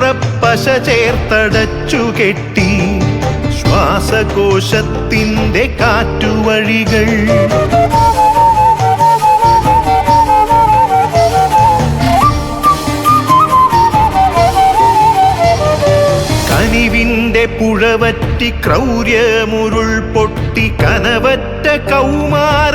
പുകക്കറപ്പശ ചേർത്തടച്ചു കെട്ടി ശ്വാസകോശത്തിന്റെ കാറ്റുവഴികൾ. കനിവിന്റെ പുഴവറ്റി ക്രൗര്യമുരുൾ പൊട്ടി കനവറ്റ കൗമാര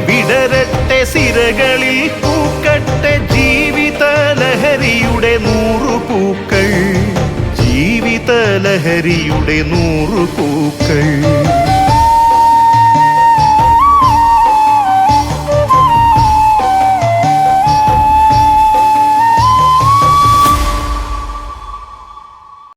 വിടരട്ടെ സിരകളിൽ പൂക്കട്ടെ ജീവിത ലഹരിയുടെ നൂറു പൂക്കൾ. ജീവിത ലഹരിയുടെ നൂറു പൂക്കൾ.